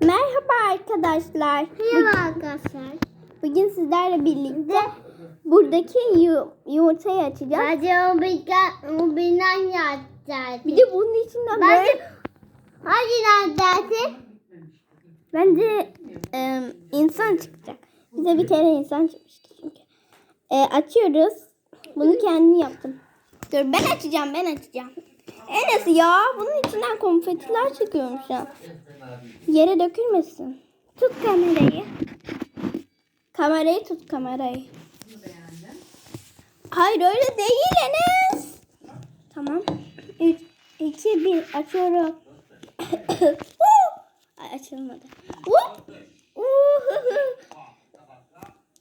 Merhaba arkadaşlar. Merhaba arkadaşlar. Bugün sizlerle birlikte buradaki yu- yumurtayı açacağız. Bence o birden yapacağız. Bir de bunun içinden Bence böyle hangi dersi? bence e, insan çıkacak. Bize bir kere insan çıkmıştı çünkü. E, açıyoruz. Bunu kendim yaptım. Dur ben açacağım ben açacağım. Enes ya bunun içinden konfetiler çıkıyormuş ya. Yere dökülmesin. Tut kamerayı. Kamerayı tut kamerayı. Hayır öyle değil Enes. Tamam. 3, 2, 1 açıyorum. Ay açılmadı.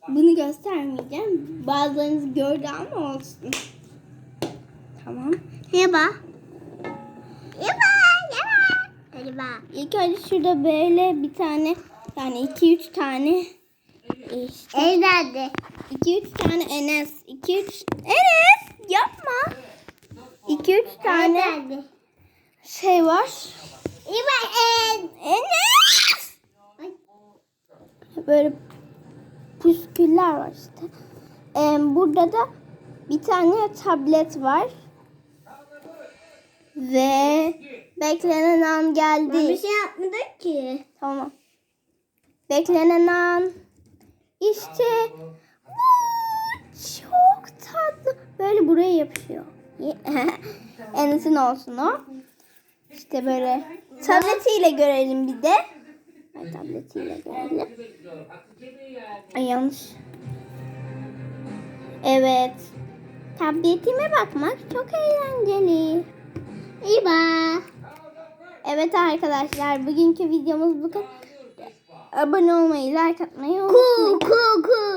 Bunu göstermeyeceğim. Bazılarınız gördü ama olsun. Tamam. Merhaba. Merhaba. İlk önce şurada böyle bir tane yani 2-3 tane işte El nerede? 2-3 tane Enes. 2-3 Enes yapma. 2-3 El tane şey var. Enes. Böyle püsküller var işte. Ee, burada da bir tane tablet var ve beklenen an geldi. Ben bir şey yapmadık ki. Tamam. Beklenen an. İşte. Vuu, Çok tatlı. Böyle buraya yapışıyor. Enes'in olsun o. İşte böyle. Tabletiyle görelim bir de. Ay, tabletiyle görelim. Ay yanlış. Evet. Tabletime bakmak çok eğlenceli. Merhaba. Evet arkadaşlar bugünkü videomuz bu kadar. Abone olmayı, like atmayı Ku unutmayın. ku ku. Bay.